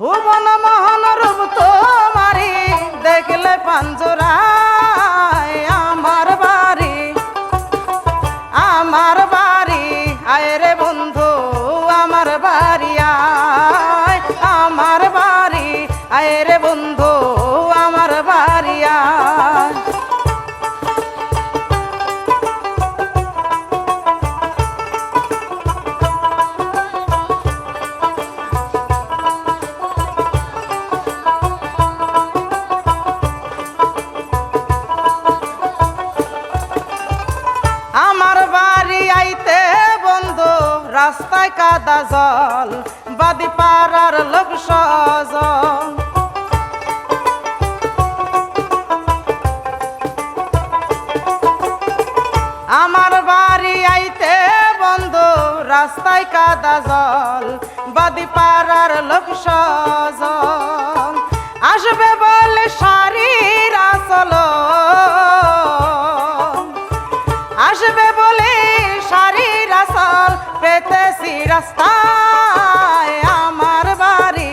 ভুবন মোহন রূপ তোমারি, দেখলে পাঞ্জরা আমার বাড়ি। আমার বাড়ি, আয় রে বন্ধু, আমার বাড়ি আয়। আমার বাড়ি, আয় রে বন্ধু কাদা জল বাদি পাড়ার লোক সজ। আমার বাড়ি আইতে বন্ধু, রাস্তায় কাদা জল, বাদি পাড়ার লোক সজল আসবে বলে শাড়ির আসল পেতেছি রাস্তায় আমার বাড়ি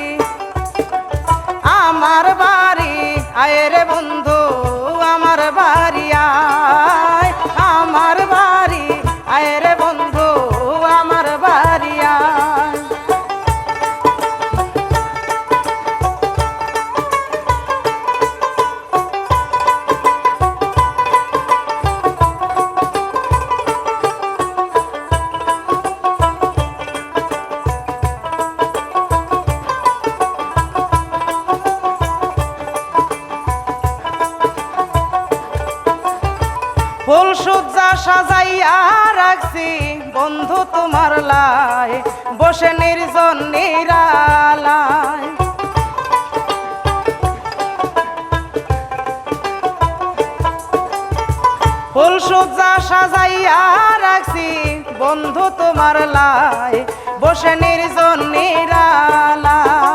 আমার বাড়ি। ফুল সজ্জা সাজাইয়া রাখছি। বন্ধু তোমার লাই বসে নির্জন নিরালায়। ফুল সজ্জা সাজাইয়া রাখছি, বন্ধু তোমার লাই বসে নির্জন নিরালায়।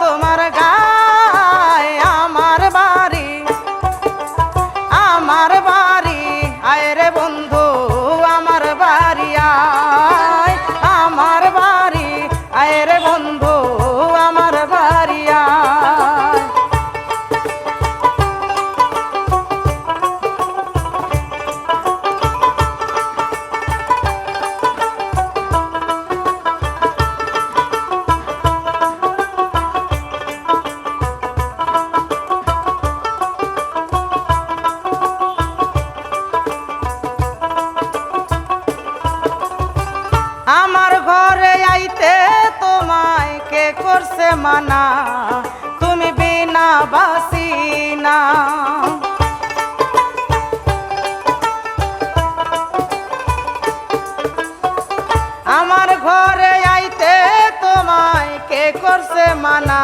তোমার গায় করছে মানা তুমি বিনা বাসি না। আমার ঘরে আইতে তোমায় কে করছে মানা?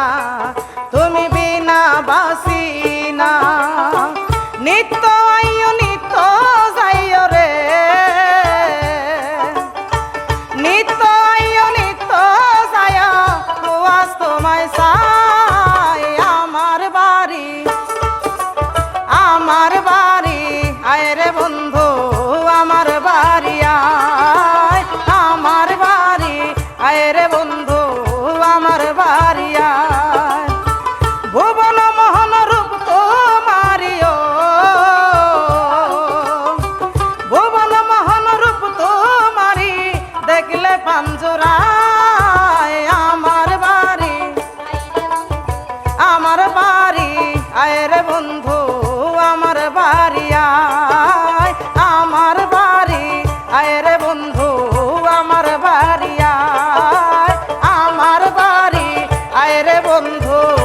বন্ধু।